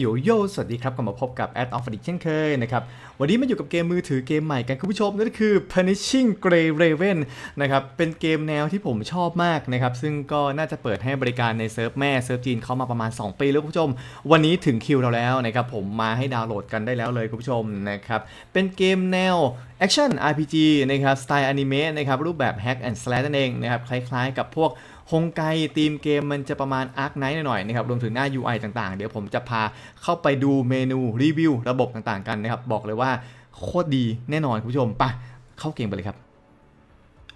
อยู่โยสวัสดีครับกลับมาพบกับ Ad of Addict เช่นเคยนะครับ วันนี้มาอยู่กับเกมมือถือเกมใหม่กันคุณผู้ชมนั่นก็คือ Punishing Grey Raven นะครับ เป็นเกมแนวที่ผมชอบมากนะครับ ซึ่งก็น่าจะเปิดให้บริการในเซิร์ฟแม่เซิร์ฟจีนเข้ามาประมาณ 2 ปีแล้วคุณผู้ชม วันนี้ถึงคิวเราแล้วนะครับผมมาให้ดาวน์โหลดกันได้แล้วเลยคุณผู้ชมนะครับ เป็นเกมแนว Action RPG นะครับสไตล์อนิเมะนะครับรูปแบบ Hack and Slash นั่นเองนะครับคล้ายๆ กับพวก ฮงไกทีมเกมมันจะประมาณอาร์คไนท์หน่อยๆนะครับรวมถึงหน้า UI ต่างๆ เดี๋ยวผมจะพาเข้าไปดูเมนูรีวิวระบบต่างๆกันนะครับบอกเลยว่าโคตรดีแน่นอนคุณผู้ชมไปะเข้าเกมไปเลยครับ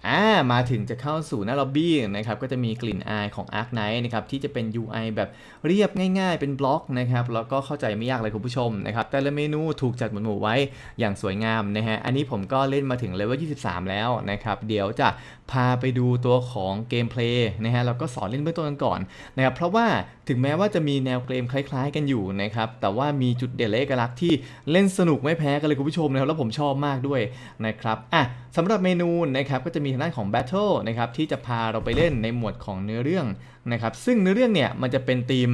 อ่ามาถึงจะเข้าสู่หน้าล็อบบี้นะครับก็จะมีกลิ่นอายของ Arc Knight นะครับที่จะเป็น UI แบบเรียบง่ายๆ เป็นบล็อกนะครับแล้วก็เข้าใจไม่ยากเลยคุณผู้ชมนะครับแต่ละเมนูถูกจัดหมวดหมู่ไว้อย่างสวยงามนะฮะอันนี้ผมก็เล่นมาถึงเลเวล 23 แล้วนะครับเดี๋ยวจะพาไปดูตัวของเกมเพลย์นะฮะแล้วก็สอนเล่นเบื้องต้นกันก่อนนะครับเพราะว่าถึงแม้ว่าจะมีแนวเกมคล้าย ๆ กันอยู่นะครับแต่ว่ามีจุดเด่นและเอกลักษณ์ที่เล่นสนุกไม่แพ้กันเลยคุณผู้ชมนะครับแล้วผมชอบมากด้วยนะครับอะสำหรับเมนูนะครับก็จะมีทางด้านของ Battle นะครับที่จะพาเราไปเล่นในหมวดของเนื้อเรื่องนะครับซึ่งเนื้อเรื่องเนี่ยมันจะเป็นธีม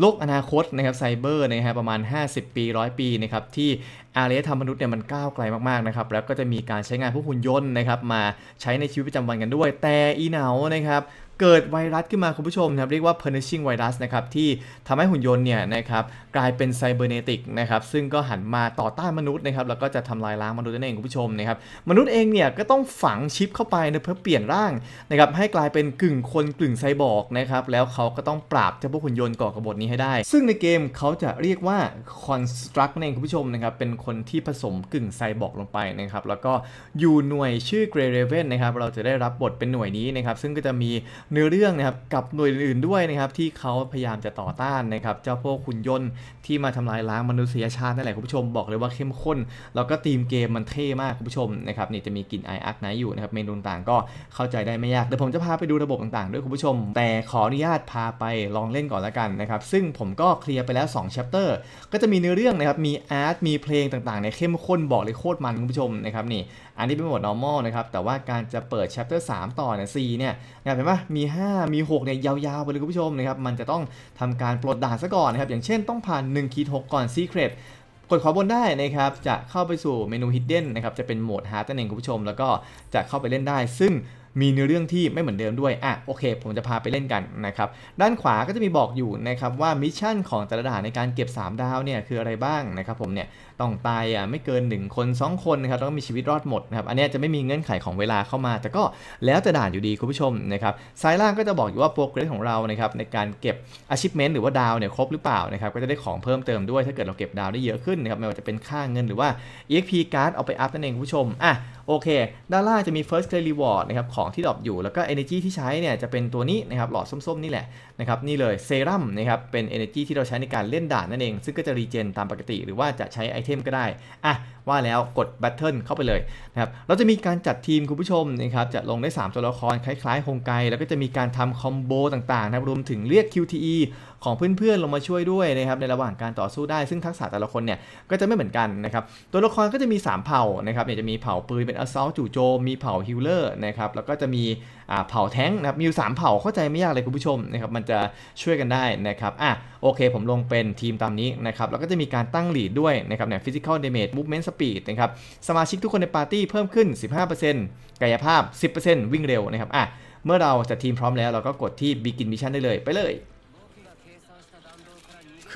โลกอนาคตนะครับไซเบอร์นะฮะประมาณ 50 ปี 100 ปีนะครับที่อารยธรรมมนุษย์เนี่ยมันก้าวไกลมากๆนะครับแล้วก็จะมีการใช้งานพวกหุ่นยนต์นะครับมาใช้ในชีวิตประจำวันกันด้วย แต่อีเหนานะครับ เกิดไวรัสขึ้นมาคุณผู้ชมนะครับเรียกว่า punishing virus นะครับที่ทำให้หุ่นยนต์เนี่ยนะครับกลายเป็นไซเบอร์เนติกนะครับซึ่งก็หันมาต่อต้านมนุษย์นะครับแล้วก็จะทำลายล้างมนุษย์นั่นเองคุณผู้ชมนะครับมนุษย์เองเนี่ยก็ต้องฝังชิปเข้าไปนะเพื่อเปลี่ยนร่างนะครับให้กลายเป็นกึ่งคนกึ่งไซบอร์กนะครับแล้วเขาก็ต้องปราบเจ้าพวกหุ่นยนต์ก่อกบฏนี้ให้ได้ ซึ่งในเกมเขาจะเรียกว่า construct นั่นเองคุณผู้ชมนะครับเป็นคนที่ผสมกึ่งไซบอร์กลงไปนะครับแล้วก็อยู่หน่วยชื่อ Grey Raven นะครับเราจะได้รับบทเป็นหน่วยนี้นะครับซึ่งก็จะมีเนื้อเรื่องนะครับกับหน่วยอื่นๆด้วยนะครับที่เขาพยายามจะต่อต้านนะครับเจ้าพวกหุ่นยนต์ที่มาทำลายล้างมนุษยชาตินั่นแหละคุณผู้ชมบอกเลยว่าเข้มข้น แล้วก็ธีมเกมมันเท่มากคุณผู้ชมนะครับนี่จะมีกลิ่นไออาร์คไนอยู่นะครับเมนูต่างๆก็เข้าใจได้ไม่ยากเดี๋ยวผมจะพาไปดูระบบต่างๆ ด้วยคุณผู้ชม แต่ขออนุญาตพาไปลองเล่นก่อนละกันนะครับซึ่งผมก็เคลียร์ไปแล้ว2 chapter ก็จะมีเนื้อเรื่องนะครับมีอาร์ตมีเพลงต่างๆเนี่ยเข้มข้นบอกเลยโคตรมันคุณผู้ชมนะครับนี่ อันนี้เป็นโหมด normal นะครับแต่ว่าการจะเปิด chapter 3 ต่อเนี่ย4เนี่ยนะเห็นปะมี 5 มี 6 เนี่ยยาวๆ ไปเลยคุณผู้ชมนะครับมันจะต้องทำการปลดด่านซะก่อนนะครับอย่างเช่นต้องผ่าน1คีย์6ก่อน secret กดขวาบนได้นะครับ จะเข้าไปสู่เมนู Hidden นะครับ จะเป็นโหมด Hard นั่นเองคุณผู้ชม แล้วก็จะเข้าไปเล่นได้ ซึ่งมีเนื้อเรื่องที่ไม่เหมือนเดิมด้วย อะ โอเค ผมจะพาไปเล่นกันนะครับ ด้านขวาก็จะมีบอกอยู่นะครับว่ามิชชั่นของแต่ละด่านในการเก็บ 3 ดาวเนี่ยคืออะไรบ้างนะครับผมเนี่ยต้องตายอะไม่เกิน 1 คน 2 คนนะครับต้องมีชีวิตรอดหมดนะครับอันนี้จะไม่มีเงื่อนไขของเวลาเข้ามา แต่ก็แล้วแต่ด่านอยู่ดีคุณผู้ชมนะครับซ้ายล่างก็จะบอกอยู่ว่าโปรเกรสของเรานะครับในการเก็บ achievement หรือว่าดาวเนี่ยครบหรือเปล่านะครับก็จะได้ของเพิ่มเติมด้วยถ้าเกิดเราเก็บดาวได้เยอะขึ้นนะครับไม่ว่าจะเป็นค่าเงินหรือว่า exp card เอาไปอัพนั่นเองคุณผู้ชมอะโอเค ด้านล่างจะมี first grade reward นะครับของที่ดรอปอยู่แล้วก็ energy ที่ใช้เนี่ยจะเป็นตัวนี้นะครับหลอดส้มๆนี่แหละ นะครับนี่เลยเซรั่มนะครับเป็น energy ที่เราใช้ในการเล่นด่านนั่นเอง ซึ่งก็จะรีเจนตามปกติ หรือว่าจะใช้ไอเทมก็ได้อะว่าแล้วกด battle เข้าไปเลยนะครับเราจะมีการจัดทีมคุณผู้ชมนะครับจะลงได้ 3 ตัวละครคล้ายๆฮงไกแล้วก็จะมีการทำคอมโบต่างๆนะครับรวมถึงเรียก QTE ของเพื่อนๆลงมาช่วยด้วยนะครับในระหว่างการต่อสู้ได้ ซึ่งทักษะแต่ละคนเนี่ยก็จะไม่เหมือนกันนะครับตัวละครก็จะมี 3 เผ่านะครับเนี่ยจะมีเผ่าปืนเป็น assault จู่โจมมีเผ่า healer นะครับแล้วก็จะมีเผ่าแท้งนะครับมีอยู่3เผ่าเข้าใจไม่ยากเลยคุณผู้ชมนะครับมันจะช่วยกันได้นะครับอะโอเค ผมลงเป็นทีมตามนี้นะครับแล้วก็จะมีการตั้งลีดด้วยนะครับเนี่ย physical damage movement speed นะครับสมาชิกทุกคนในปาร์ตี้เพิ่มขึ้น 15%กายภาพ 10%วิ่งเร็วนะครับอะเมื่อเราจัดทีมพร้อมแล้วเราก็กดที่ begin mission ได้เลยไปเลย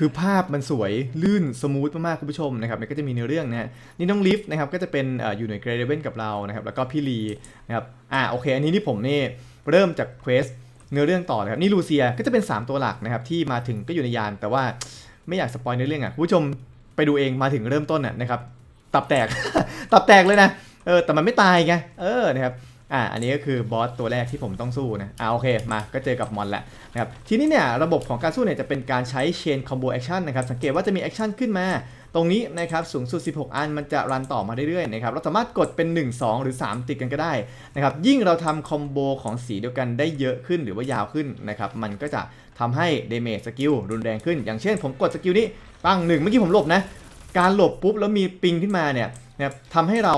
คือภาพมันสวยลื่นสมูทมากๆคุณผู้ชมนะครับแล้วก็จะมีเนื้อเรื่องนะฮะนี่น้องลิฟต์นะครับก็จะเป็นอยู่ในเกรเดเวนกับเรานะครับแล้วก็พี่ลีนะครับอ่าโอเค อันนี้ที่ผมนี่เริ่มจากเควสเนื้อเรื่องต่อเลยครับนี่ลูเซียก็จะเป็น 3 ตัวหลักนะครับที่มาถึงก็อยู่ในยาน แต่ว่าไม่อยากสปอยเนื้อเรื่องอะคุณผู้ชมไปดูเองมาถึงเริ่มต้นน่ะนะครับตับแตก ตับแตกเลยนะเออแต่มันไม่ตายไงเออนะครับ อ่าอันนี้ก็คือบอสตัวแรกที่ผมต้องสู้นะอ่าโอเคมาก็เจอกับมอนแหละนะครับทีนี้เนี่ยระบบของการสู้เนี่ยจะเป็นการใช้ Chain Combo Action นะครับสังเกตว่าจะมีแอคชั่นขึ้นมา ตรงนี้นะครับสูงสุด 16 อันมันจะรันต่อมาเรื่อยๆนะครับเราสามารถกดเป็น 1 2 หรือ 3 ติดกันก็ได้นะครับยิ่งเราทำคอมโบของสีเดียวกันได้เยอะขึ้นหรือว่ายาวขึ้นนะครับมันก็จะทำให้เดเมจสกิลรุนแรงขึ้น อย่างเช่น ผมกดสกิลนี้ปังหนึ่งเมื่อกี้ผมหลบนะการหลบปุ๊บแล้วมีปิงขึ้นมาเนี่ยนะครับทำให้เรา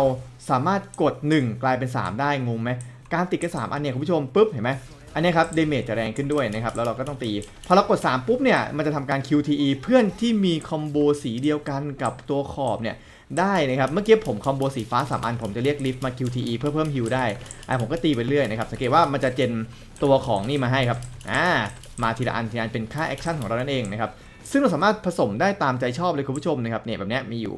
สามารถกด 1 กลายเป็น 3 ได้งงไหมการติดกัน3อันเนี่ยคุณผู้ชมปุ๊บเห็นไหมอันนี้ครับเดเมจจะแรงขึ้นด้วยนะครับแล้วเราก็ต้องตี พอเรากด 3 ปุ๊บเนี่ยมันจะทำการ QTE เพื่อนที่มีคอมโบสีเดียวกันกับตัวขอบเนี่ยได้นะครับเมื่อกี้ผมคอมโบสีฟ้า 3 อัน ผมจะเรียกลิฟต์มา QTE เพื่อเพิ่มฮิลได้อะผมก็ตีไปเรื่อยนะครับสังเกตว่ามันจะเจนตัวของนี่มาให้ครับอ่ามาทีละอันทีละอันเป็นค่าแอคชั่นของเรานั่นเองนะครับซึ่งเราสามารถผสมได้ตามใจชอบเลยคุณผู้ชมนะครับเนี่ยแบบนี้มีอยู่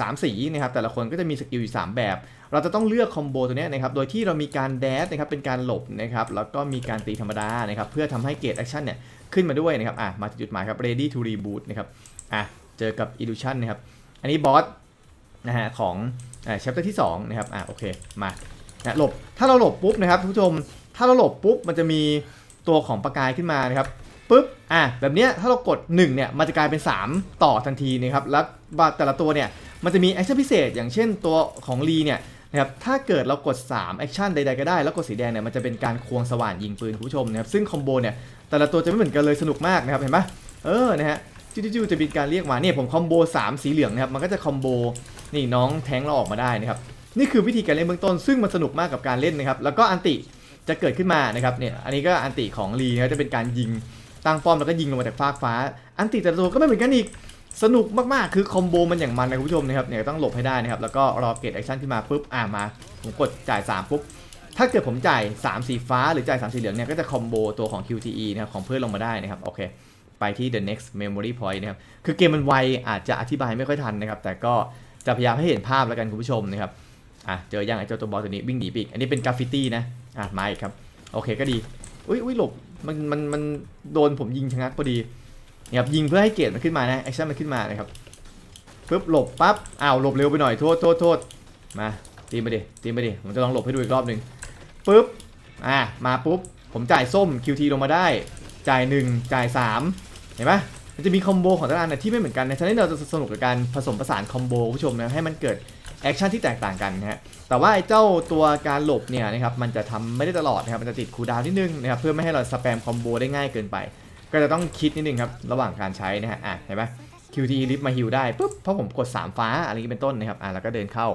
สามสีนะครับแต่ละคนก็จะมีสกิลอยู่สามแบบ เราจะต้องเลือกคอมโบตัวนี้นะครับโดยที่เรามีการแดชนะครับเป็นการหลบนะครับแล้วก็มีการตีธรรมดานะครับเพื่อทำให้เกรดแอคชั่นเนี่ยขึ้นมาด้วยนะครับอะมาถึงจุดหมายครับ ready to reboot นะครับอะเจอกับ illusion นะครับอันนี้บอสนะฮะของอ่า chapter ที่2นะครับอะโอเคมานะหลบถ้าเราหลบปุ๊บนะครับทุกผู้ชมถ้าเราหลบปุ๊บมันจะมีตัวของประกายขึ้นมานะครับ ปุ๊บอะแบบเนี้ยถ้าเรากด1เนี่ยมันจะกลายเป็น 3 ต่อทันทีนะครับแล้วแต่ละตัวเนี่ยมันจะมีแอคชั่นพิเศษ อย่างเช่นตัวของลีเนี่ยนะครับถ้าเกิดเรากด3แอคชั่นใดๆก็ได้ แล้วกดสีแดงเนี่ยมันจะเป็นการควงสว่านยิงปืนคุณผู้ชมนะครับซึ่งคอมโบเนี่ยแต่ละตัวจะไม่เหมือนกันเลยสนุกมากนะครับเห็นปะเออนะฮะจิ้วๆจะมีการเรียกมาเนี่ยผมคอมโบ3สีเหลืองนะครับมันก็จะคอมโบนี่น้องแทงเราออกมาได้นะครับนี่คือวิธีการเล่นเบื้องต้น ซึ่งมันสนุกมากกับการเล่นนะครับแล้วก็อันติจะเกิดขึ้นมานะครับเนี่ยอันนี้ก็อันติของลีนะจะเป็นการยิง ตั้งป้อมแล้วก็ยิงลงมาจากฟากฟ้า อันติแต่ละตัวก็ไม่เหมือนกันอีกสนุกมากๆ คือคอมโบมันอย่างมันนะคุณผู้ชมนะครับเนี่ยต้องหลบให้ได้นะครับ แล้วก็รอเกตแอคชั่นขึ้นมาปุ๊บ อ่ามา ผมกดจ่าย 3 ปุ๊บ ถ้าเกิดผมจ่าย 3 สีฟ้าหรือจ่าย 3 สีเหลืองเนี่ยก็จะคอมโบตัวของ QTE นะครับ ของเพื่อนลงมาได้นะครับ โอเค ไปที่ the next memory point นะครับ คือเกมมันไวอาจจะอธิบายไม่ค่อยทันนะครับ แต่ก็จะพยายามให้เห็นภาพแล้วกันคุณผู้ชมนะครับ อะเจอยังไอ้เจ้าตัวบอสตัวนี้วิ่งหนีปีกอันนี้เป็นกราฟฟิตี้นะ อะมาอีกครับ โอเคก็ดี อุ้ยอุ้ยหลบ มันมันมันโดนผมยิงชะงักพอดีเนี่ยครับยิงเพื่อให้เกรดมันขึ้นมานะแอคชั่นมันขึ้นมานะครับปุ๊บหลบปั๊บอ้าวหลบเร็วไปหน่อยโทษโทษโทษมาตีมาดิตีมาดิผมจะลองหลบให้ดูอีกรอบหนึ่งปุ๊บอะมาปุ๊บผมจ่ายส้ม QT ลงมาได้ จ่าย 1 จ่าย 3 เห็นไหมมันจะมีคอมโบของแต่ละอันนะที่ไม่เหมือนกันนะฉะนั้นเราจะสนุกกับการผสมผสานคอมโบคุณผู้ชมนะให้มันเกิด แอคชั่นที่แตกต่างกันนะฮะแต่ว่าไอ้เจ้าตัวการหลบเนี่ยนะครับมันจะทำไม่ได้ตลอดนะครับมันจะติดคูดาวนิดนึงนะครับเพื่อไม่ให้เราสแปมคอมโบได้ง่ายเกินไป ก็จะต้องคิดนิดนึงครับระหว่างการใช้นะฮะอะเห็นไหม QT ลิฟต์มาฮิวได้ปุ๊บเพราะผมกด 3 ฟ้าอะไรนี้เป็นต้นนะครับอะแล้วก็เดินเข้า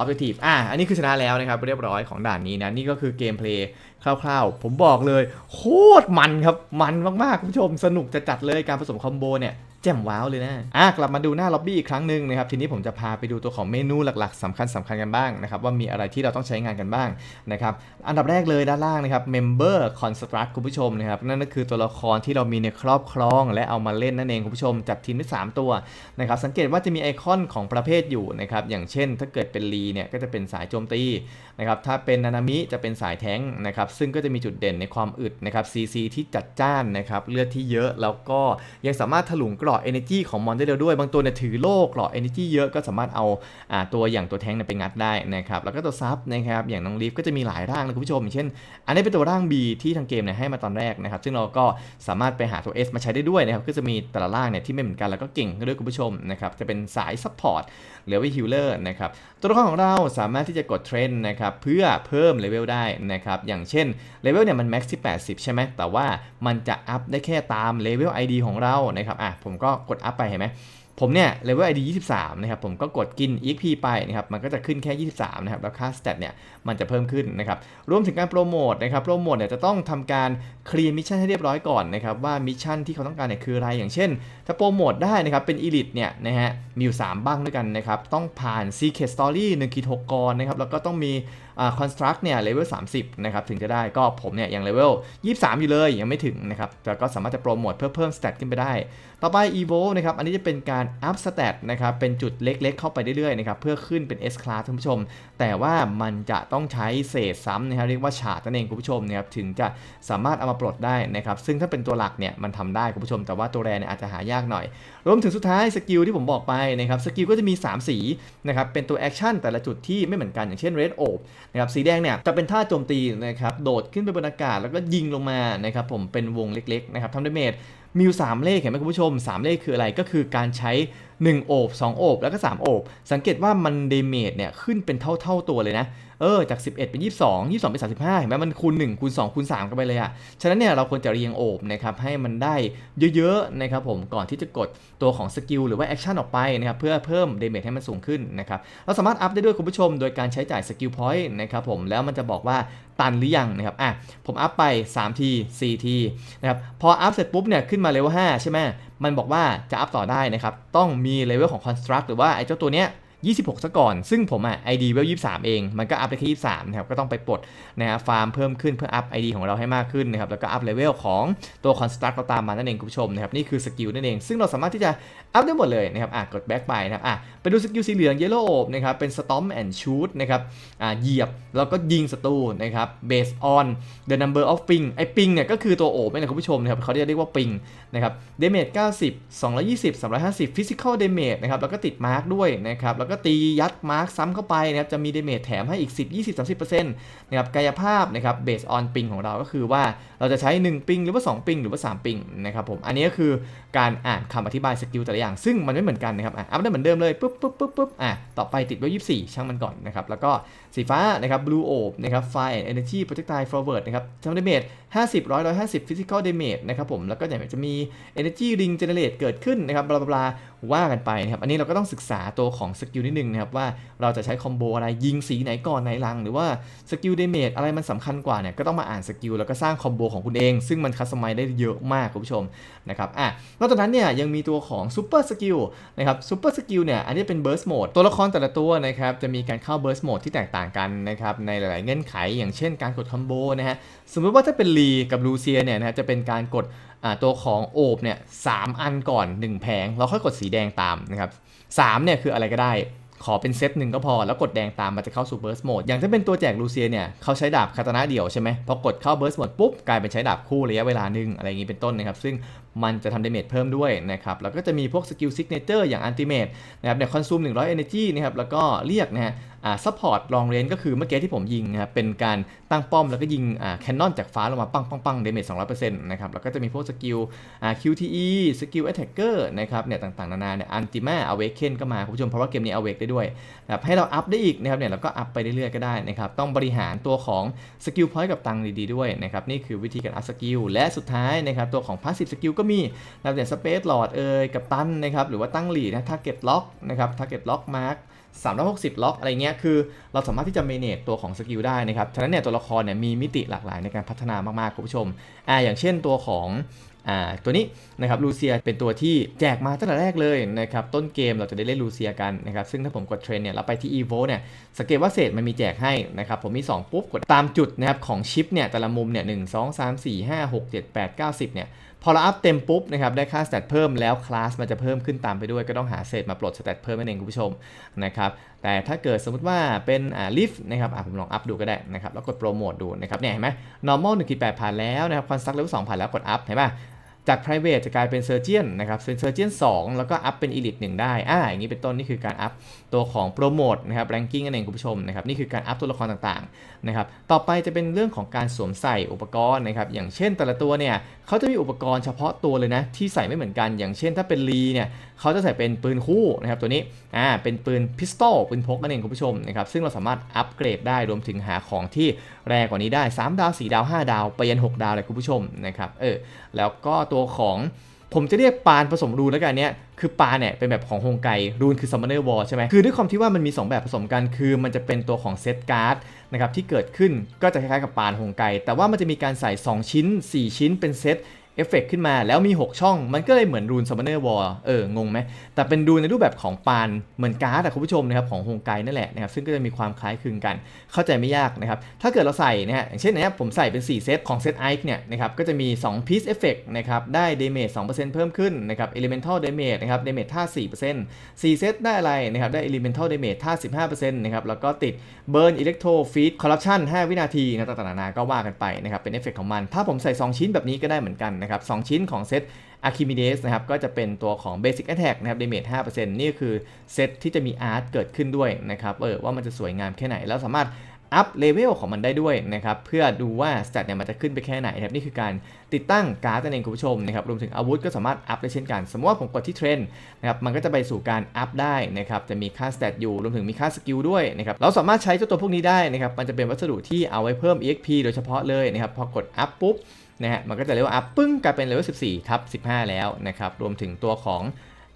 Objective อะอันนี้คือชนะแล้วนะครับเรียบร้อยของด่านนี้นะนี่ก็คือเกมเพลย์คร่าวๆ ผมบอกเลย โคตรมันครับมันมากๆคุณผู้ชมสนุกจะจัดเลยการผสมคอมโบเนี่ย แจ่มว้าวเลยนะอะกลับมาดูหน้าล็อบบี้อีกครั้งหนึ่งนะครับทีนี้ผมจะพาไปดูตัวของเมนูหลักๆสำคัญสำคัญกันบ้างนะครับว่ามีอะไรที่เราต้องใช้งานกันบ้างนะครับอันดับแรกเลยด้านล่างนะครับ Member Construct คุณผู้ชมนะครับนั่นก็คือตัวละครที่เรามีในครอบครอง และเอามาเล่นนั่นเองคุณผู้ชมจัดทีมได้3ตัวนะครับสังเกตว่าจะมีไอคอนของประเภทอยู่นะครับอย่างเช่น ถ้าเกิดเป็นลีเนี่ยก็จะเป็นสายโจมตีนะครับถ้าเป็นนานามิจะเป็นสายแท้งนะครับซึ่งก็จะมีจุดเด่นในความอึดนะครับ CC ที่จัดจ้านนะครับเลือดที่เยอะแล้วก็ยังสามารถถลุงกรอบ Energy ของมอนได้เร็วด้วย บางตัวเนี่ยถือโล่กรอบ Energy เยอะก็สามารถเอาอ่าตัวอย่างตัวแท้งเนี่ยไปงัดได้นะครับแล้วก็ตัวซับนะครับอย่างน้องลีฟก็จะมีหลายร่างนะคุณผู้ชมอย่างเช่น อันนี้เป็นตัวร่าง B ที่ทางเกมเนี่ยให้มาตอนแรกนะครับซึ่งเราก็สามารถไปหาตัว S มาใช้ได้ด้วยนะครับก็จะมีแต่ละร่างเนี่ยที่ไม่เหมือนกันแล้วก็เก่งด้วยคุณผู้ชมนะครับจะเป็นสายซัพพอร์ตหรือว่าฮิลเลอร์นะครับตัวละครของเราสามารถที่จะกดเทรนด์นะครับเพื่อเพิ่มเลเวลได้นะครับอย่างเช่นเลเวลเนี่ยมันแม็กซ์ที่ 80 ใช่ไหมแต่ว่ามันจะอัพได้แค่ตามเลเวล ID ของเรานะครับอะผมก็กดอัพไปเห็นไหม ผมเนี่ยเลเวล ID 23 นะครับ ผมก็กดกิน EXP ไปนะครับ มันก็จะขึ้นแค่ 23 นะครับ แล้วค่า stat เนี่ย มันจะเพิ่มขึ้นนะครับ รวมถึงการโปรโมทนะครับ โปรโมทเนี่ยจะต้องทำการเคลียร์มิชชั่นให้เรียบร้อยก่อนนะครับ ว่ามิชชั่นที่เขาต้องการเนี่ยคืออะไร อย่างเช่น ถ้าโปรโมทได้นะครับ เป็น Elite เนี่ยนะฮะ มีอยู่ 3 บ้างด้วยกันนะครับ ต้องผ่าน Secret Story 1ขีด6กรนะครับ แล้วก็ต้องมี คอ่า Construct เนี่ยเลเวล30 นะครับ ถึงจะได้ก็ผมเนี่ยยังเลเวล23 อยู่เลยยังไม่ถึงนะครับแต่ก็สามารถจะโปรโมทเพื่อเพิ่ม stat ขึ้นไปได้ ต่อไป evo นะครับ อันนี้จะเป็นการ up stat นะครับ เป็นจุดเล็กๆ เข้าไปเรื่อยๆ นะครับ เพื่อขึ้นเป็น S class ท่านผู้ชม แต่ว่ามันจะต้องใช้เศษซ้ำนะครับเรียกว่าฉาดนั่นเองคุณผู้ชมนะครับถึงจะสามารถเอามาปลดได้นะครับซึ่งถ้าเป็นตัวหลักเนี่ยมันทำได้คุณผู้ชม แต่ว่าตัวแรเนี่ยอาจจะหายากหน่อย รวมถึงสุดท้ายสกิลที่ผมบอกไปนะครับสกิลก็จะมี 3 สีนะครับเป็นตัวแอคชั่นแต่ละจุดที่ไม่เหมือนกันอย่างเช่น red orb นะครับสีแดงเนี่ยจะเป็นท่าโจมตีนะครับโดดขึ้นไปบนอากาศแล้วก็ยิงลงมานะครับผมเป็นวงเล็กๆนะครับทำดาเมจ มีอยู่3เลขเห็นไหมคุณผู้ชม 3 เลขคืออะไรก็คือการใช้ 1 โอบ 2 โอบ แล้วก็ 3 โอบ สังเกตว่ามันเดเมจเนี่ยขึ้นเป็นเท่า ๆตัวเลยนะ เออจาก 11 เป็น 22 22 เป็น 35 เห็นไหมมันคูณ 1 คูณ 2 คูณ 3 กันไปเลยอะฉะนั้นเนี่ยเราควรจะเรียงโอบนะครับให้มันได้เยอะๆนะครับผมก่อนที่จะกดตัวของสกิลหรือว่าแอคชั่นออกไปนะครับเพื่อเพิ่มเดเมจให้มันสูงขึ้นนะครับเราสามารถอัพได้ด้วยคุณผู้ชม โดยการใช้จ่ายสกิลพอยต์นะครับผมแล้วมันจะบอกว่า ตันหรือยังนะครับอะผมอัพไป3ที4ทีนะครับพออัพเสร็จปุ๊บเนี่ยขึ้นมาเลเวล5ใช่ไหมมันบอกว่าจะอัพต่อได้นะครับต้องมีเลเวลของ construct หรือว่าไอ้เจ้าตัวเนี้ย 26 ซะก่อน ซึ่งผมอะ ID เวล23 เอง มันก็อัพได้แค่23 นะครับ ก็ต้องไปปลดนะฮะฟาร์มเพิ่มขึ้นเพื่ออัพ ID ของเราให้มากขึ้นนะครับ แล้วก็อัพเลเวลของตัว Construct เราตามมานั่นเองคุณผู้ชมนะครับ นี่คือสกิลนั่นเอง ซึ่งเราสามารถที่จะอัพได้หมดเลยนะครับ อะ กด back ไปนะครับ อะ ไปดูสกิลสีเหลือง Yellow Orb นะครับ เป็น Storm and Shoot นะครับ อ่า เหยียบ แล้วก็ยิงศัตรูนะครับ based on the number of ping ไอ้ ping เนี่ยก็คือตัวโอบนี่แหละคุณผู้ชมนะครับเขาจะเรียกว่า ping นะครับ damage 90 220 350 physical damage นะครับแล้วก็ติดมาร์กด้วยนะครับแล้วก็ตียัดมาร์กซ้ำเข้าไปนะครับจะมีเดเมจแถมให้อีก 10 20 30%นะครับกายภาพนะครับเบสออนปิงของเราก็คือว่าเราจะใช้ 1 ปิงหรือว่า 2 ปิงหรือว่า 3 ปิงนะครับผมอันนี้ก็คือ การอ่านคำอธิบายสกิลแต่ละอย่าง ซึ่งมันไม่เหมือนกันนะครับอะอัพได้เหมือนเดิมเลยปุ๊บปุ๊บปุ๊บปุ๊บอะต่อไปติดไว้24ช่างมันก่อนนะครับแล้วก็สีฟ้านะครับ blue orb นะครับ fire and energy projectile forward นะครับทำ damage 50 100 150 physical damage นะครับผมแล้วก็เนี่ยจะมี energy ring generate เกิดขึ้นนะครับบลาบลาว่ากันไปนะครับอันนี้เราก็ต้องศึกษาตัวของสกิลนิดนึงนะครับว่าเราจะใช้คอมโบอะไรยิงสีไหนก่อนไหนหลัง หรือว่าสกิล damage อะไรมันสำคัญกว่าเนี่ยก็ต้องมาอ่านสกิลแล้วก็สร้างคอมโบของคุณเอง ซึ่งมันคัสตอมไมได้เยอะมากคุณผู้ชมนะครับอะนอกจากนั้นเนี่ยยังมีตัวของ super skill นะครับ super skill เนี่ยอันนี้เป็น burst mode ตัวละครแต่ละตัวนะครับจะมีการเข้า burst mode ที่แตกต่างกันนะครับในหลาย ๆ เงื่อนไข อย่างเช่นการกดคอมโบนะฮะสมมติว่าถ้าเป็นลีกับลูเซียเนี่ยนะจะเป็นการกดตัวของโอบเนี่ยสามอันก่อน 1 แผงเราค่อยกดสีแดงตามนะครับสามเนี่ยคืออะไรก็ได้ขอเป็นเซตหนึ่งก็พอ แล้วกดแดงตามมันจะเข้าสู่เบิร์สโหมดอย่างถ้าเป็นตัวแจกลูเซียเนี่ยเขาใช้ดาบคาตานะเดี่ยวใช่ไหมพอกดเข้าเบิร์สโหมดปุ๊บ กลายเป็นใช้ดาบคู่ระยะเวลาหนึ่งอะไรอย่างนี้เป็นต้นนะครับ ซึ่ง มันจะทำดาเมจเพิ่มด้วยนะครับแล้วก็จะมีพวกสกิลซิกเนเจอร์อย่างอันติเมตนะครับเนี่ยคอนซูม100 energy นะครับแล้วก็เรียกนะฮะ ซัพพอร์ตลองเรนก็คือเมื่อกี้ที่ผมยิงนะครับเป็นการตั้งป้อมแล้วก็ยิงแคนนอนจากฟ้าลงมาปังปังปังเดเมจ200%นะครับแล้วก็จะมีพวกสกิล QTE สกิล attacker นะครับเนี่ยต่างๆ นานาเนี่ยอันติมาอเวกเคนก็มาคุณผู้ชมเพราะว่าเกมนี้อเวกได้ด้วยนะครับให้เราอัพได้อีกนะครับเนี่ยเราก็อัพไปเรื่อยๆก็ได้นะครับต้องบริหารตัวของสกิลพอยต์กับตังดีๆด้วยนะครับนี่คือวิธีการอัพสกิลและสุดท้ายนะครับตัวของ passive skill ก็มีนะครับอย่างสเปซหลอดเอ่ยกับตันนะครับหรือว่าตั้งหลีนะ target lock นะครับ target lock mark 360 ล็อกอะไรเงี้ยคือเราสามารถที่จะเมเนจตัวของสกิลได้นะครับ ฉะนั้นเนี่ยตัวละครเนี่ยมีมิติหลากหลายในการพัฒนามากๆ คุณผู้ชมอ่าอย่างเช่นตัวของอ่าตัวนี้นะครับลูเซียเป็นตัวที่แจกมาตั้งแต่แรกเลยนะครับต้นเกมเราจะได้เล่นลูเซียกันนะครับซึ่งถ้าผมกดเทรนเนี่ยเราไปที่ EVO เนี่ยสังเกตว่าเศษมันมีแจกให้นะครับผมมี 2 ปุ๊บกดตามจุดนะครับของชิปเนี่ยแต่ละมุมเนี่ยหนึ่งสองสามสี่ห้าหกเจ็ดแปดเก้าสิบเนี่ย พอเราอัพเต็มปุ๊บนะครับได้ค่าสเตตเพิ่มแล้วคลาสมันจะเพิ่มขึ้นตามไปด้วยก็ต้องหาเศษมาปลดสเตตเพิ่มนั่นเองคุณผู้ชมนะครับแต่ถ้าเกิดสมมติว่าเป็นอ่าลิฟต์นะครับอ่าผมลองอัพดูก็ได้นะครับแล้วกดโปรโมทดูนะครับเนี่ยเห็นไหม normal 1 8ผ่านแล้วนะครับ construct level 2ผ่านแล้วกดอัพเห็นป่ะ จาก private จะกลายเป็น surgeon นะครับเป็น surgeon 2 แล้วก็อัพเป็น elite 1 ได้ อ่า อย่างนี้เป็นต้นนี่คือการอัพตัวของ promote นะครับ ranking นั่นเองคุณผู้ชมนะครับ นี่คือการอัพตัวละครต่างๆนะครับ ต่อไปจะเป็นเรื่องของการสวมใส่อุปกรณ์นะครับ อย่างเช่นแต่ละตัวเนี่ยเขาจะมีอุปกรณ์เฉพาะตัวเลยนะ ที่ใส่ไม่เหมือนกัน อย่างเช่นถ้าเป็นลีเนี่ยเขาจะใส่เป็นปืนคู่นะครับตัวนี้อ่าเป็นปืนพิสตอลปืนพกนั่นเองคุณผู้ชมนะครับซึ่งเราสามารถอัปเกรดได้รวมถึงหาของที่แรงกว่านี้ได้ 3 ดาว 4 ดาว 5 ดาวไปยัน 6 ดาวเลยคุณผู้ชมนะครับเออแล้วก็ตัวของผมจะเรียกปานผสมรูนแล้วกันเนี่ยคือปานเนี่ยเป็นแบบของฮงไกรูนคือซัมมอนเนอร์วอลใช่ไหมคือด้วยความที่ว่ามันมี 2 แบบผสมกันคือมันจะเป็นตัวของเซตการ์ดนะครับที่เกิดขึ้นก็จะคล้ายๆกับปานฮงไกแต่ว่ามันจะมีการใส่ 2 ชิ้น 4 ชิ้นเป็นเซต เอฟเฟกขึ้นมาแล้วมี 6 ช่อง มันก็เลยเหมือนรูนซัมเนอร์วอลเอองงไหม แต่เป็นรูนในรูปแบบของปานเหมือนการ์ดอะคุณผู้ชมนะครับของโฮงไกนั่นแหละนะครับซึ่งก็จะมีความคล้ายคลึงกันเข้าใจไม่ยากนะครับ ถ้าเกิดเราใส่นะฮะอย่างเช่นนะครับผมใส่เป็น 4 เซตของเซตไอค์เนี่ยนะครับก็จะมี2 piece effect นะครับได้ damage 2%เพิ่มขึ้นนะครับ elemental damage นะครับ damage ท่า4% 4 เซตได้อะไรนะครับได้ elemental damage ท่า15%นะครับแล้วก็ติด burn electro feed corruption 5 วินาทีนะต่างๆนานาก็ว่ากันไปนะครับเป็นเอฟเฟกของมัน ถ้าผมใส่ 2 ชิ้นแบบนี้ก็ได้เหมือนกันนะครับ2ชิ้นของเซต Archimedes นะครับก็จะเป็นตัวของ Basic Attack นะครับ Damage 5%นี่คือเซตที่จะมีอาร์ตเกิดขึ้นด้วยนะครับเออว่ามันจะสวยงามแค่ไหน แล้วสามารถอัพเลเวลของมันได้ด้วยนะครับเพื่อดูว่าสเตตเนี่ยมันจะขึ้นไปแค่ไหนนะครับนี่คือการติดตั้งการ์ดนั่นเองคุณผู้ชมนะครับรวมถึงอาวุธก็สามารถอัพได้เช่นกัน สมมติว่าผมกดที่เทรนนะครับมันก็จะไปสู่การอัพได้นะครับจะมีค่าสเตตอยู่รวมถึงมีค่าสกิลด้วยนะครับเราสามารถใช้เจ้าตัวพวกนี้ได้นะครับมันจะเป็นวัสดุที่เอาไว้เพิ่ม EXP โดยเฉพาะเลยนะครับพอกดอัพปุ๊บ นะฮะมันก็จะเรียกว่าอัพปึ้งกลายเป็นเลเวล14ทับ15 แล้วนะครับรวมถึงตัวของ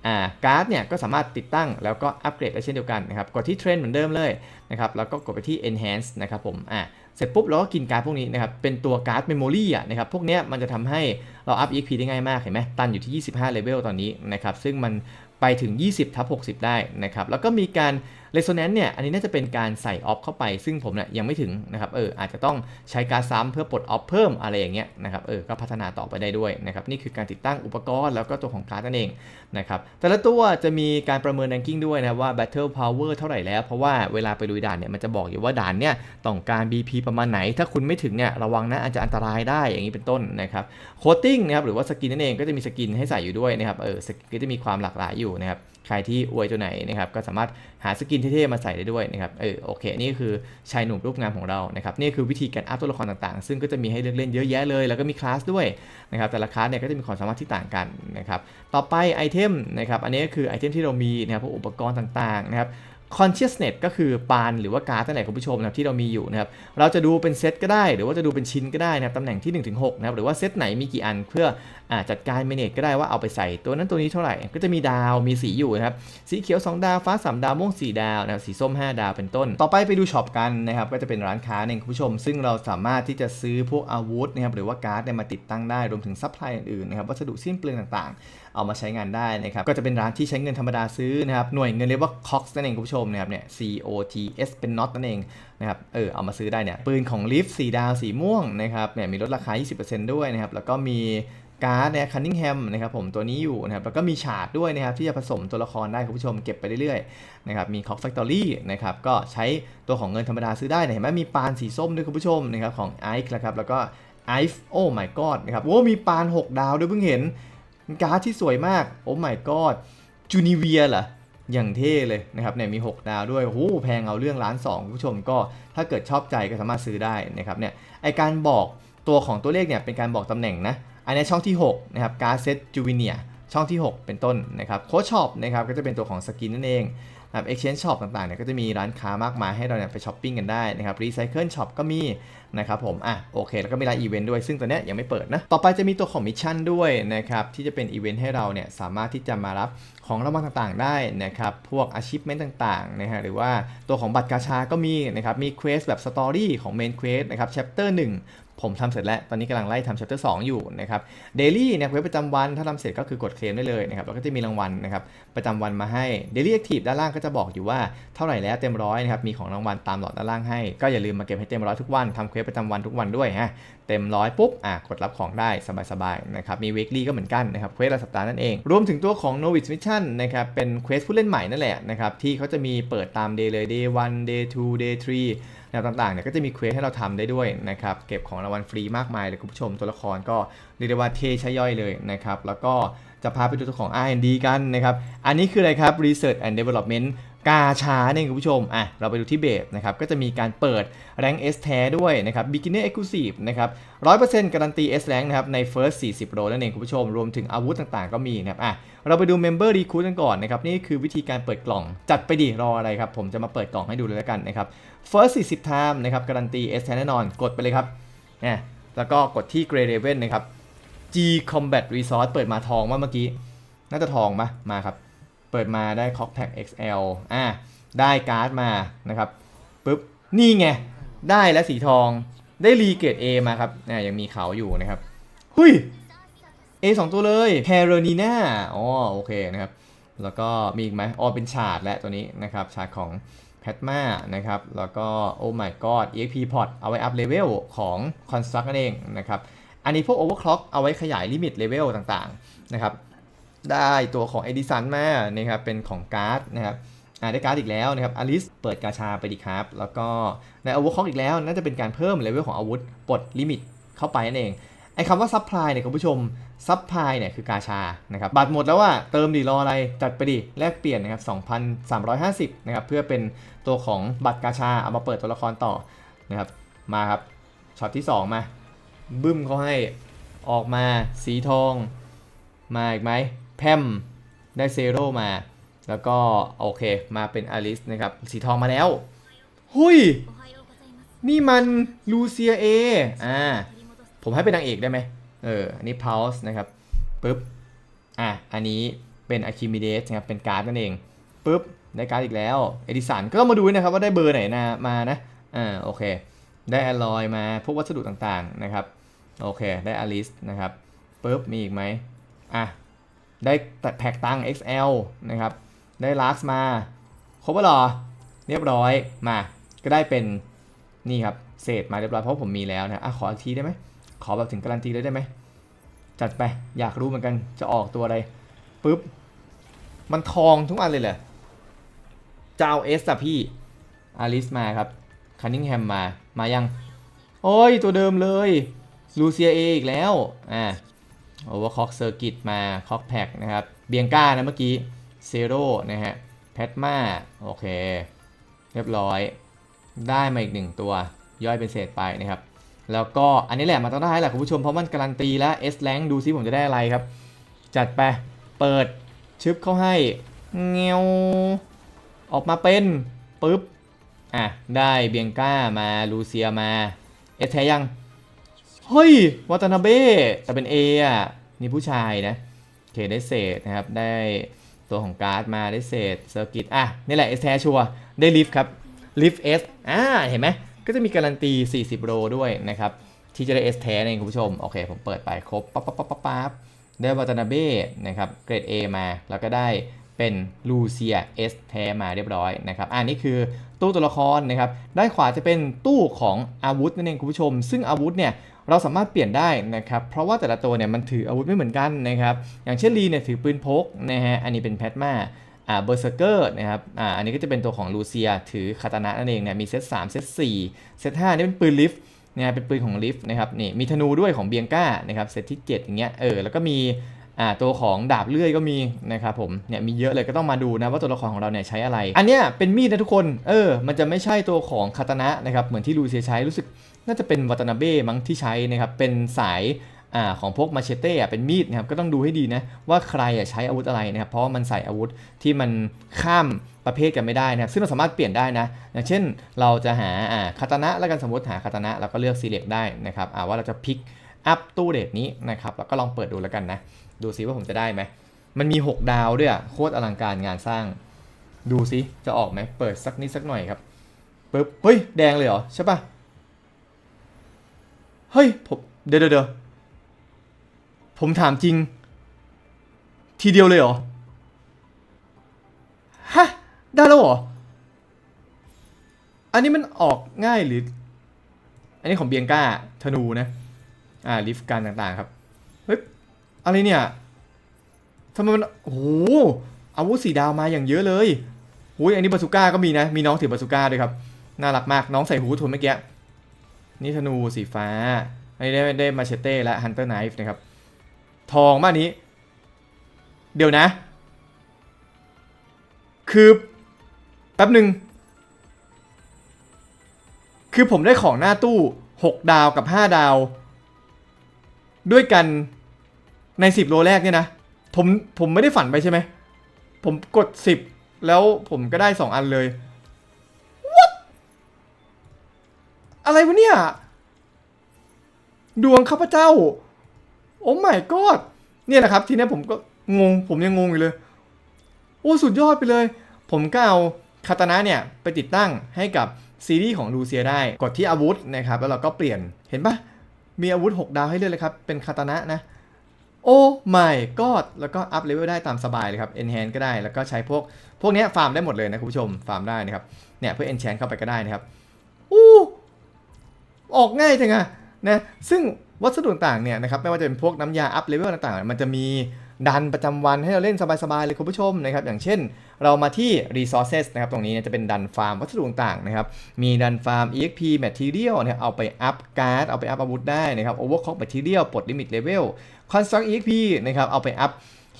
อ่าการ์ดเนี่ยก็สามารถติดตั้งแล้วก็อัปเกรดได้เช่นเดียวกันนะครับกดที่เทรนด์เหมือนเดิมเลยนะครับแล้วก็กดไปที่ enhance นะครับผมอ่าเสร็จปุ๊บเราก็กินการ์ดพวกนี้นะครับเป็นตัวการ์ดเมมโมรีอะนะครับพวกเนี้ยมันจะทำให้เราอัพ EXP ได้ง่ายมากเห็นไหมตันอยู่ที่ 25เลเวลตอนนี้นะครับซึ่งมันไปถึง 20ทับ60 ได้นะครับแล้วก็มีการ Resonance เนี่ยอันนี้น่าจะเป็นการใส่ออฟเข้าไป ซึ่งผมเนี่ยยังไม่ถึงนะครับเอออาจจะต้องใช้การซ้ำเพื่อปลดออฟเพิ่มอะไรอย่างเงี้ยนะครับเออก็พัฒนาต่อไปได้ด้วยนะครับนี่คือการติดตั้งอุปกรณ์แล้วก็ตัวของการ์ดนั่นเองนะครับแต่ละตัวจะมีการประเมิน ranking ด้วยนะว่า battle power เท่าไหร่แล้ว เพราะว่าเวลาไปลุยด่านเนี่ยมันจะบอกอยู่ว่าด่านเนี่ยต้องการ BP ประมาณไหน ถ้าคุณไม่ถึงเนี่ยระวังนะอาจจะอันตรายได้อย่างนี้เป็นต้นนะครับโคตติ้งนะครับหรือว่าสกินนั่นเองก็จะมีสกินให้ใส่อยู่ด้วยนะครับเออสกินก็จะมีความหลากหลายอยู่นะครับ ใครที่อวยตัวไหนนะครับก็สามารถหาสกินเท่ๆมาใส่ได้ด้วยนะครับเออโอเคนี่คือชายหนุ่มรูปงามของเรานะครับนี่คือวิธีการอัพตัวละครต่างๆ ซึ่งก็จะมีให้เลือกเล่นเยอะแยะเลย แล้วก็มีคลาสด้วยนะครับแต่ละคลาสเนี่ยก็จะมีความสามารถที่ต่างกันนะครับต่อไปไอเทมนะครับอันนี้ก็คือไอเทมที่เรามีนะครับพวกอุปกรณ์ต่างๆนะครับ consciousness ก็คือปานหรือว่าการ์ดตั้งแต่คุณผู้ชมนะครับที่เรามีอยู่นะครับเราจะดูเป็นเซตก็ได้ หรือว่าจะดูเป็นชิ้นก็ได้นะครับตำแหน่งที่1-6นะครับหรือว่าเซตไหนมีกี่อันเพื่อ จัดการ manage ก็ได้ว่าเอาไปใส่ตัวนั้นตัวนี้เท่าไหร่ ก็จะมีดาวมีสีอยู่นะครับ สีเขียว 2 ดาวฟ้า 3 ดาวม่วง 4 ดาวนะครับสีส้ม 5 ดาวเป็นต้น ต่อไปไปดูช็อปกันนะครับก็จะเป็นร้านค้าเองคุณผู้ชม ซึ่งเราสามารถที่จะซื้อพวกอาวุธนะครับหรือว่าการ์ดเนี่ยมาติดตั้งได้รวมถึงซัพพลายอื่นๆนะครับวัสดุสิ้นเปลืองต่างๆ เอามาใช้งานได้นะครับก็จะเป็นร้านที่ใช้เงินธรรมดาซื้อนะครับหน่วยเงินเรียกว่า COX นั่นเองคุณผู้ชมนะครับเนี่ย C O T S เป็น not นั่นเองนะครับเออเอามาซื้อได้เนี่ยปืนของลิฟต์สีดาวสีม่วงนะครับเนี่ยมีลดราคา 20%ด้วยนะครับแล้วก็มี การ์ดเนี่ยคันนิงแฮมนะครับผมตัวนี้อยู่นะครับแล้วก็มีฉาดด้วยนะครับที่จะผสมตัวละครได้คุณผู้ชมเก็บไปเรื่อยๆนะครับมี COX Factory นะครับก็ใช้ตัวของเงินธรรมดาซื้อได้เนี่เห็นไหมมีปานสีส้มด้วยคุณผู้ชมนะครับของ i อ e นะครับแล้วก็ i อ e โอ้ my god นะครับโอ้มีปาน 6 ดาวด้วยเพิ่งเห็นการ์ดที่สวยมากโอ้ my god จูนิเวียเหรออย่างเท่เลยนะครับเนี่ยมี 6 ดาวด้วยโอ้โหแพงเอาเรื่องล้านสองคุณผู้ชมก็ถ้าเกิดชอบใจก็สามารถซื้อได้นะครับเนี่ยไอการบอกตัวของตัวเลขเนี่ยเป็นการบอกตำแหน่งนะ อันนี้ช่องที่6นะครับการเซตจูวิเนียช่องที่ 6 เป็นต้นนะครับโค้ชช็อปนะครับก็จะเป็นตัวของสกินนั่นเองนะครับ exchange shop ต่างๆเนี่ยก็จะมีร้านค้ามากมายให้เราเนี่ยไปช้อปปิ้งกันได้นะครับ recycle shop ก็มีนะครับผมอะโอเค แล้วก็มีร้านอีเวนต์ด้วย ซึ่งตัวเนี้ยยังไม่เปิดนะ ต่อไปจะมีตัวของมิชชั่นด้วยนะครับที่จะเป็นอีเวนต์ให้เราเนี่ยสามารถที่จะมารับของรางวัลต่างๆ ได้นะครับพวก achievement ต่างๆนะฮะหรือว่าตัวของบัตรกาชาก็มีนะครับมีเควสแบบสตอรี่ของ main quest นะครับ chapter 1 ผมทำเสร็จแล้ว ตอนนี้กำลังไล่ทำ chapter 2 อยู่นะครับ daily เนี่ยเว็บประจำวันถ้าทำเสร็จก็คือกดเคลมได้เลยนะครับ แล้วก็จะมีรางวัลนะครับประจำวันมาให้ daily active ด้านล่างก็จะบอกอยู่ว่าเท่าไหร่แล้วเต็มร้อยนะครับ มีของรางวัลตามหลอดด้านล่างให้ ก็อย่าลืมมาเก็บให้เต็มร้อยทุกวันทำเควสประจำวันทุกวันด้วยฮะ เต็มร้อยปุ๊บอะกดรับของได้สบายๆนะครับมี weekly ก็เหมือนกันนะครับเควสราสัปดาห์นั่นเอง รวมถึงตัวของ novice mission นะครับเป็นเควสผู้เล่นใหม่นั่นแหละนะครับที่เขาจะมีเปิดตาม day เลย day 1 day 2 day 3แนวต่างๆเนี่ยก็จะมีเควสให้เราทำได้ด้วยนะครับเก็บของรางวัลฟรีมากมายเลยคุณผู้ชมตัวละครก็เรียกได้ว่าเทใช้ย่อยเลยนะครับแล้วก็จะพาไปดูตัวของ R&D กันนะครับอันนี้คืออะไรครับ Research and Development กาชาเนี่ยคุณผู้ชม อะ เราไปดูที่เบสนะครับ ก็จะมีการเปิด Rank S แท้ด้วยนะครับ Beginner Exclusive นะครับ100%การันตี S Rank นะครับ ใน First 40 โรนั่นเองคุณผู้ชม รวมถึงอาวุธต่างๆ ก็มีนะครับ อะ เราไปดู Member Recruit กันก่อนนะครับ นี่คือวิธีการเปิดกล่อง จัดไปดิ รออะไรครับ ผมจะมาเปิดกล่องให้ดูเลยแล้วกันนะครับ First 40 time นะครับ การันตี S แท้แน่นอน กดไปเลยครับเนี่ยแล้วก็กดที่ Grey Raven นะครับ G Combat Resource เปิดมาทองว่าเมื่อกี้ น่าจะทองปะมาครับ เปิดมาได้ c o c t a c XL อะได้การ์ดมานะครับปุ๊บนี่ไง ได้แล้วสีทองได้รีเกรด A มาครับอะยังมีเขาอยู่นะครับหุย A สองตัวเลยแคโรนีนาอ๋อโอเคนะครับ แล้วก็มีอีกไหมอ๋อเป็นฉาดและตัวนี้นะครับฉาดของแพทมานะครับ แล้วก็โอ้ my god EXP pot เอาไว้อัพเลเวลของ Construct นั่นเองนะครับ อันนี้พวก overclock เอาไว้ขยายลิมิตเลเวลต่างๆนะครับ ได้ตัวของ Edison มานะครับเป็นของการ์ดนะครับอ่าได้การ์ดอีกแล้วนะครับอลิสเปิดกาชาไปดีครับ แล้วก็ในอาวุธคอกอีกแล้ว น่าจะเป็นการเพิ่มเลเวลของอาวุธปลดลิมิตเข้าไปนั่นเองไอ้คำว่าซัพพลายเนี่ยคุณผู้ชมซัพพลายเนี่ยคือกาชานะครับบัตรหมดแล้วว่าเติมดีรออะไรจัดไปดิแลกเปลี่ยนนะครับ2,350นะครับเพื่อเป็นตัวของบัตรกาชาเอามาเปิดตัวละครต่อนะครับมาครับช็อตที่ 2 มาบึ้มเขาให้ออกมาสีทองมาอีกไหม แพมได้เซโร่มา แล้วก็โอเคมาเป็นอลิสนะครับ สีทองมาแล้วหุยนี่มันลูเซียเออ่าผมให้เป็นนางเอกได้ไหมเออ อันนี้พาวส์นะครับปุ๊บอะอันนี้เป็นอะคิมิเดสนะครับเป็นการ์ดนั่นเองปุ๊บได้การ์ดอีกแล้วเอดิสันก็ต้องมาดูนะครับว่าได้เบอร์ไหนนะมานะอ่าโอเค ได้อลลอยมาพวกวัสดุต่างๆนะครับโอเค ได้อลิสนะครับปุ๊บมีอีกไหมอะ ได้ตัดแพ็กตัง XL นะครับ ได้ลักซ์มาครบหรอเรียบร้อยมา ก็ได้เป็นนี่ครับเศษมาเรียบร้อยเพราะผมมีแล้วนะอะขออีกทีได้ไหมขอแบบถึงการันตีเลยได้ไหมจัดไปอยากรู้เหมือนกันจะออกตัวอะไรปุ๊บมันทองทุกอันเลยเหรอจะเอาเอสอะพี่อาริสมาครับคันนิงแฮมมามายัง โอ้ยตัวเดิมเลยลูเซียเออีกแล้วอ่า โอเวอร์คอกเซอร์กิตมาคอกแพ็กนะครับ เบียงก้านะเมื่อกี้เซโร่นะฮะแพทมาโอเค เรียบร้อย ได้มาอีกหนึ่งตัวย่อยเป็นเศษไปนะครับ แล้วก็อันนี้แหละมันต้องได้แหละคุณผู้ชมเพราะมันการันตีแล้ว S แ a งดูซิผมจะได้อะไรครับ จัดไปเปิดชึบเข้าให้เงี้ยวออกมาเป็นปึ๊บอะได้เบียงก้ามาลูเซียมาเอสแทยัง เฮ้ย วัตนาเบ้แต่เป็น A อะ นี่ผู้ชายนะโอเคได้เศษนะครับ ได้ตัวของการ์ดมาได้เศษเซอร์กิตอะ นี่แหละเอสแทชัวได้ลิฟต์ครับลิฟต์เอสอ่า เห็นไหม ก็จะมีการันตี 40โรด้วยนะครับ ที่จะได้เอสแท้เองคุณผู้ชม โอเค ผมเปิดไปครบปั๊บปั๊บปั๊บปั๊บบได้วัตนาเบ้นะครับเกรด A มาแล้วก็ได้เป็นลูเซีย S แท้มาเรียบร้อยนะครับอันนี้คือตู้ตัวละครนะครับด้านขวาจะเป็นตู้ของอาวุธนั่นเองคุณผู้ชม ซึ่งอาวุธเนี่ย เราสามารถเปลี่ยนได้นะครับ เพราะว่าแต่ละตัวเนี่ยมันถืออาวุธไม่เหมือนกันนะครับ อย่างเช่นลีเนี่ยถือปืนพกนะฮะ อันนี้เป็นแพทมาอ่าเบอร์เซอร์เกอร์นะครับ อ่า อันนี้ก็จะเป็นตัวของลูเซีย ถือคาตานะนั่นเองเนี่ย มีเซตสามเซตสี่เซตห้านี่เป็นปืนลิฟต์เนี่ยเป็นปืนของลิฟต์นะครับ นี่ มีธนูด้วยของเบียงก้านะครับ เซตที่ 7 อย่างเงี้ย เออ แล้วก็มี อ่าตัวของดาบเลื่อยก็มีนะครับผมเนี่ยมีเยอะเลยก็ต้องมาดูนะว่าตัวละครของเราเนี่ยใช้อะไร อันเนี้ยเป็นมีดนะทุกคนเออมันจะไม่ใช่ตัวของคาตานะนะครับเหมือนที่ลูเซียใช้รู้สึกน่าจะเป็นวัตนาเบ้มั้งที่ใช้นะครับเป็นสายอ่าของพวกมาเชเต้อะเป็นมีดนะครับก็ต้องดูให้ดีนะว่าใครอะใช้อาวุธอะไรนะครับเพราะมันใส่อาวุธที่มันข้ามประเภทกันไม่ได้นะครับซึ่งเราสามารถเปลี่ยนได้นะอย่างเช่นเราจะหาอ่าคาตานะแล้วกันสมมติหาคาตานะแล้วก็เลือก select ได้นะครับอ่าว่าเราจะพิกอัพตู้เดทนี้นะครับแล้วก็ลองเปิดดูแล้วกันนะ ดูซิว่าผมจะได้ไหม มันมี 6 ดาวด้วยอะโคตรอลังการงานสร้าง ดูซิจะออกไหม เปิดสักนิดสักหน่อยครับปึ๊บเฮ้ย แดงเลยเหรอ ใช่ปะเฮ้ย ผมเดี๋ยวเดี๋ยวผมถามจริง ทีเดียวเลยเหรอ ฮะ ได้แล้วเหรอ อันนี้มันออกง่ายหรือ อันนี้ของเบียงก้าธนูนะ อ่าลิฟต์การต่างๆครับเฮ้ย อะไรเนี่ยทำไมมันโอ้โหอาวุธสีดาวมาอย่างเยอะเลยโอ้ยอันนี้บาซูก้าก็มีนะ มีน้องถือบาซูก้าด้วยครับ น่ารักมาก น้องใส่หูทนเมื่อกี้ นี่ธนูสีฟ้า อันนี้ได้ได้มาเชเต้และฮันเตอร์ไนฟ์นะครับ ทองบ้านนี้ เดี๋ยวนะ คือแป๊บหนึ่ง คือผมได้ของหน้าตู้ 6 ดาวกับ 5 ดาว ด้วยกัน ใน 10 โลแรกเนี่ยนะ ผมผมไม่ได้ฝันไปใช่ไหม ผมกด 10 แล้วผมก็ได้ 2 อันเลย What อะไรวะเนี่ย ดวงข้าพเจ้า โอ้ my god เนี่ยนะครับ ทีนี้ผมก็งง ผมยังงงอยู่เลย โอ้ สุดยอดไปเลย ผมก็เอาคาตานะเนี่ยไปติดตั้งให้กับซีรีส์ของลูเซียได้ กดที่อาวุธนะครับ แล้วเราก็เปลี่ยน เห็นปะมีอาวุธ 6 ดาวให้เลือกเลยครับ เป็นคาตานะนะ โอ้ไม่ก็แล้วก็อัพเลเวลได้ตามสบายเลยครับ enhance ก็ได้ แล้วก็ใช้พวก พวกนี้ฟาร์มได้หมดเลยนะคุณผู้ชม ฟาร์มได้นะครับ เนี่ยเพื่อ enchant เข้าไปก็ได้นะครับ อู้ ออกง่ายจังอะนะ ซึ่งวัสดุต่างเนี่ยนะครับ ไม่ว่าจะเป็นพวกน้ำยาอัพเลเวลต่างๆ มันจะมี ดันประจำวันให้เราเล่นสบายๆเลยคุณผู้ชมนะครับ อย่างเช่น เรามาที่ resources นะครับ ตรงนี้จะเป็นดันฟาร์มวัสดุต่างๆนะครับ มีดันฟาร์ม exp material เนี่ยเอาไปอัพการ์ด เอาไปอัพอาวุธได้นะครับ overclock material ปลด limit level construct exp นะครับ เอาไปอัพ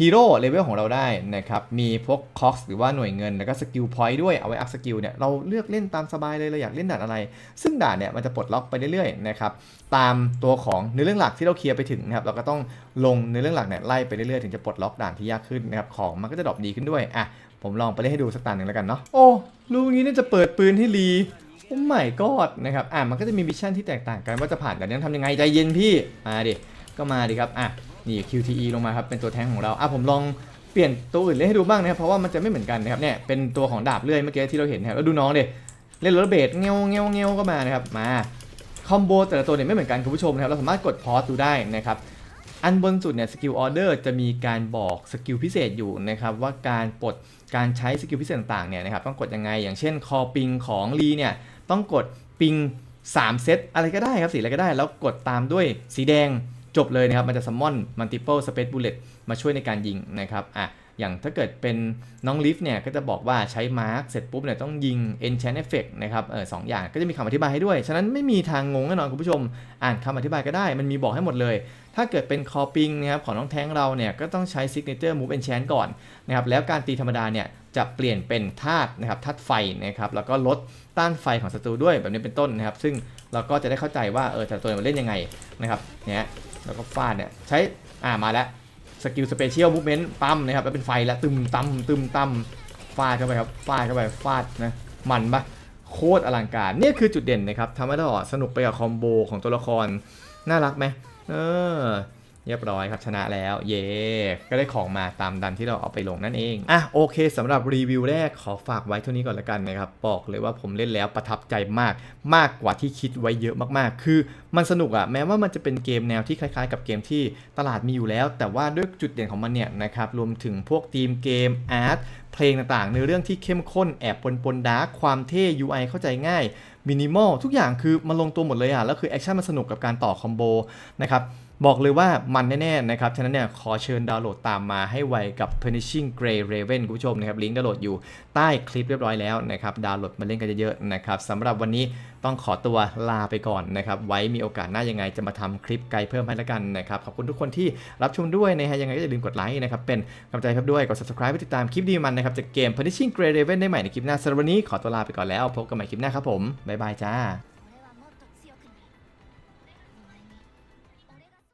ฮีโร่เลเวลของเราได้นะครับ มีพวกคอ s หรือว่าหน่วยเงิน แล้วก็สกิลพอยต์ด้วย เอาไว้อัพสกิลเนี่ย เราเลือกเล่นตามสบายเลย เราอยากเล่นด่านอะไร ซึ่งด่านเนี่ยมันจะปลดล็อกไปเรื่อยๆนะครับ ตามตัวของเนื้อเรื่องหลักที่เราเคลียร์ไปถึงนะครับ เราก็ต้องลงเนื้อเรื่องหลักเนี่ยไล่ไปเรื่อยๆ ถึงจะปลดล็อกด่านที่ยากขึ้นนะครับ ของมันก็จะดรอปดีขึ้นด้วย อะ ผมลองไปเล่นให้ดูสักตาหนึ่งแล้วกันเนาะ โอ้ รู้งี้น่าจะเปิดปืนให้รีโอ้ไม่กอดนะครับ อะ มันก็จะมีมิชชั่นที่แตกต่างกันว่าจะผ่านด่านนี้ทำยังไง ใจเย็นพี่ มาดิ ก็มาดิครับ อะ นี่ QTE ลงมาครับเป็นตัวแทงของเราอะผมลองเปลี่ยนตัวอื่นเล่นให้ดูบ้างนะครับเพราะว่ามันจะไม่เหมือนกันนะครับเนี่ยเป็นตัวของดาบเลื่อยเมื่อกี้ที่เราเห็นนะครับแล้วดูน้องเดิเล่นรถเบสเงี้ยวเงี้ยวเงี้ยวก็มานะครับมาคอมโบแต่ละตัวเนี่ยไม่เหมือนกันคุณผู้ชมนะครับเราสามารถกดพอสดูได้นะครับอันบนสุดเนี่ยสกิลออเดอร์จะมีการบอกสกิลพิเศษอยู่นะครับว่าการปลดการใช้สกิลพิเศษต่างๆเนี่ยนะครับต้องกดยังไงอย่างเช่นคอปิงของลีเนี่ยต้องกดปิง3เซตอะไรก็ได้ครับสีอะไรก็ได้ แล้วกดตามด้วยสีแดง จบเลยนะครับ มันจะซัมมอนมัลติ p l e space bullet มาช่วยในการยิงนะครับอะอย่างถ้าเกิดเป็นน้องลิฟเนี่ยก็จะบอกว่าใช้มาร์กเสร็จปุ๊บเนี่ยต้องยิง enchant effect นะครับเออสองอย่างก็จะมีคำอธิบายให้ด้วย ฉะนั้นไม่มีทางงงแน่นอนคุณผู้ชม อ่านคำอธิบายก็ได้ มันมีบอกให้หมดเลย ถ้าเกิดเป็นคอปิงนะครับของน้องแท้งเราเนี่ยก็ต้องใช้ signature move enchant ก่อนนะครับแล้วการตีธรรมดาเนี่ยจะเปลี่ยนเป็นธาตุนะครับธาตุไฟนะครับแล้วก็ลดต้านไฟของศัตรูด้วยแบบนี้เป็นต้นนะครับ ซึ่งเราก็จะได้เข้าใจว่าเออแต่ตัวมันเล่นยังไงนะครับเนี่ย แล้วก็ฟาดเนี่ยใช้อ่ามาแล้วสกิลสเปเชียลมูฟเมนต์ปั๊มนะครับแล้วเป็นไฟแล้วตึมตั้มตึมตั้มฟาดเข้าไปครับฟาดเข้าไปฟาดนะมันปะโคตรอลังการเนี่ยคือจุดเด่นนะครับทำให้เราสนุกไปกับคอมโบของตัวละครน่ารักไหมเออ เรียบร้อยครับชนะแล้ว เย่ก็ได้ของมาตามดันที่เราเอาไปลงนั่นเอง อะโอเคสำหรับรีวิวแรกขอฝากไว้เท่านี้ก่อนละกันนะครับบอกเลยว่าผมเล่นแล้วประทับใจมากมากกว่าที่คิดไว้เยอะมากๆ คือมันสนุกอะแม้ว่ามันจะเป็นเกมแนวที่คล้ายๆ กับเกมที่ตลาดมีอยู่แล้ว แต่ว่าด้วยจุดเด่นของมันเนี่ยนะครับรวมถึงพวกทีมเกมอาร์ตเพลงต่างๆ ในเรื่องที่เข้มข้นแอบปนปนดาร์กความเท่ UI เข้าใจง่ายมินิมอลทุกอย่างคือมันลงตัวหมดเลยอะแล้วคือแอคชั่นมันสนุกกับการต่อคอมโบนะครับ บอกเลยว่ามันแน่ๆนะครับ ฉะนั้นเนี่ยขอเชิญดาวน์โหลดตามมาให้ไวกับ Punishing Grey Raven คุณผู้ชมนะครับ ลิงก์ดาวน์โหลดอยู่ใต้คลิปเรียบร้อยแล้วนะครับ ดาวน์โหลดมาเล่นกันเยอะๆนะครับสำหรับวันนี้ต้องขอตัวลาไปก่อนนะครับ ไว้มีโอกาสหน้ายังไงจะมาทำคลิปไกด์เพิ่มให้ละกันนะครับ ขอบคุณทุกคนที่รับชมด้วยนะฮะยังไงก็อย่าลืมกดไลค์นะครับ เป็นกำลังใจครับด้วย กด subscribe ไปติดตามคลิปดีมันนะครับจากเกม Punishing Grey Raven ได้ใหม่ในคลิปหน้าสำหรับวันนี้ขอตัวลาไปก่อนแล้วพบกันใหม่คลิปหน้าครับผมบ๊ายบายจ้า